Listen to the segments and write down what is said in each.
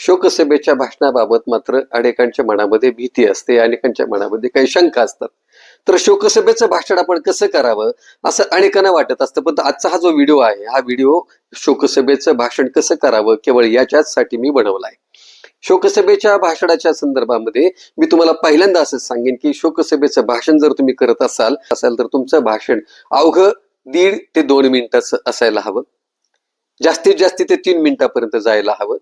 शोकसभेच्या भाषणाबाबत मात्र अनेकांच्या मनामध्ये भीती असते अनेकांच्या मनामध्ये काही शंका असतात. तर शोकसभेचं भाषण आपण कसं करावं असं अनेकांना वाटत असतं. पण आजचा हा जो व्हिडिओ आहे हा व्हिडिओ शोकसभेचं भाषण कसं करावं केवळ याच्याचसाठी मी बनवलाय शोकसभेच्या भाषणाच्या संदर्भामध्ये मी तुम्हाला पहिल्यांदा असं सांगेन की शोकसभेचं भाषण जर तुम्ही करत असाल असाल तर तुमचं भाषण अवघं दीड ते दोन मिनिटाचं असायला हवं. जास्तीत जास्ती ते तीन मिनिटापर्यंत जायला हवं.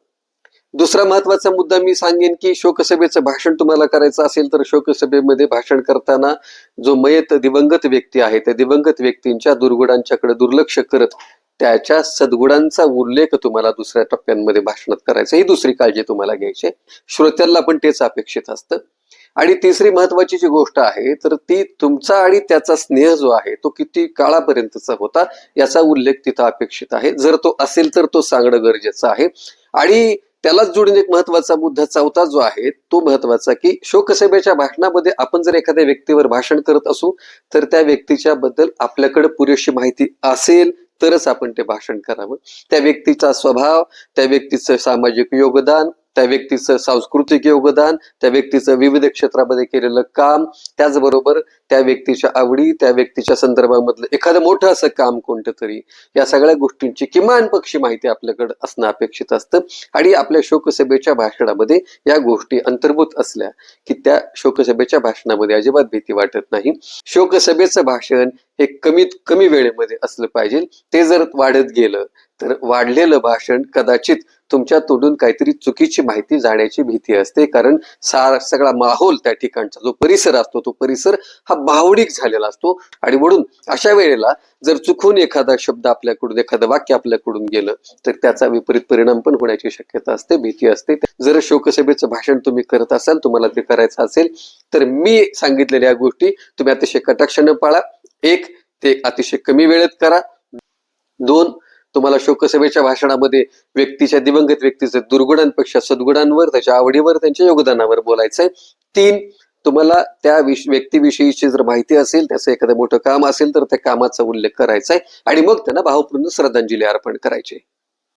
दुसरा महत्त्वाचा मुद्दा मी सांगेन की शोकसभेचं भाषण तुम्हाला करायचं असेल तर शोकसभेमध्ये भाषण करताना जो मयत दिवंगत व्यक्ती आहे त्या दिवंगत व्यक्तींच्या दुर्गुणांच्याकडे दुर्लक्ष करत त्याच्या सद्गुणांचा उल्लेख तुम्हाला दुसऱ्या टप्प्यांमध्ये भाषणात करायचं ही दुसरी काळजी तुम्हाला घ्यायची श्रोत्यांना पण तेच अपेक्षित असतं. आणि तिसरी महत्वाची जी गोष्ट आहे तर ती तुमचा आणि त्याचा स्नेह जो आहे तो किती काळापर्यंतचा होता याचा उल्लेख तिथं अपेक्षित आहे. जर तो असेल तर तो सांगणं गरजेचं आहे. आणि त्यालाच जोडून एक महत्त्वाचा मुद्दा चौथा जो आहे तो महत्त्वाचा की शोकसभेच्या भाषणामध्ये आपण जर एखाद्या व्यक्तीवर भाषण करत असू तर त्या व्यक्तीच्या बद्दल आपल्याकडे पुरेशी माहिती असेल तरच आपण ते भाषण करावं. त्या व्यक्तीचा स्वभाव त्या व्यक्तीचं सामाजिक योगदान त्या व्यक्तीचं सांस्कृतिक योगदान त्या व्यक्तीचं विविध क्षेत्रामध्ये केलेलं काम त्याचबरोबर त्या व्यक्तीच्या आवडी त्या व्यक्तीच्या संदर्भामधलं एखादं मोठं असं काम कोणतं तरी या सगळ्या गोष्टींची किमान पक्षी माहिती आपल्याकडे असणं अपेक्षित असतं. आणि आपल्या शोकसभेच्या भाषणामध्ये या गोष्टी अंतर्भूत असल्या की त्या शोकसभेच्या भाषणामध्ये अजिबात भीती वाटत नाही. शोकसभेचं भाषण हे कमीत कमी वेळेमध्ये असलं पाहिजे. ते जर वाढत गेलं तर वाढलेलं भाषण कदाचित तुमच्या तोडून काहीतरी चुकीची माहिती जाण्याची भीती असते. कारण सारा सगळा माहोल त्या ठिकाणचा जो परिसर असतो तो परिसर हा भावनिक झालेला असतो. आणि म्हणून अशा वेळेला जर चुकून एखादा शब्द आपल्याकडून एखादं वाक्य आपल्याकडून गेलं तर त्याचा विपरीत परिणाम पण होण्याची शक्यता असते भीती असते. जर शोकसभेचं भाषण तुम्ही करत असाल तुम्हाला ते करायचं असेल तर मी सांगितलेल्या गोष्टी तुम्ही अतिशय कटाक्षानं पाळा. एक ते अतिशय कमी वेळेत करा. दोन तुम्हाला शोकसभेच्या भाषणामध्ये व्यक्तीच्या दिवंगत व्यक्तीचे दुर्गुणांपेक्षा सद्गुणांवर त्याच्या आवडीवर त्यांच्या योगदानावर बोलायचंय. तीन तुम्हाला त्या विष व्यक्तीविषयीची जर माहिती असेल त्याचं एखादं मोठं काम असेल तर त्या कामाचा उल्लेख करायचा आहे आणि मग त्यांना भावपूर्ण श्रद्धांजली अर्पण करायची. आहे.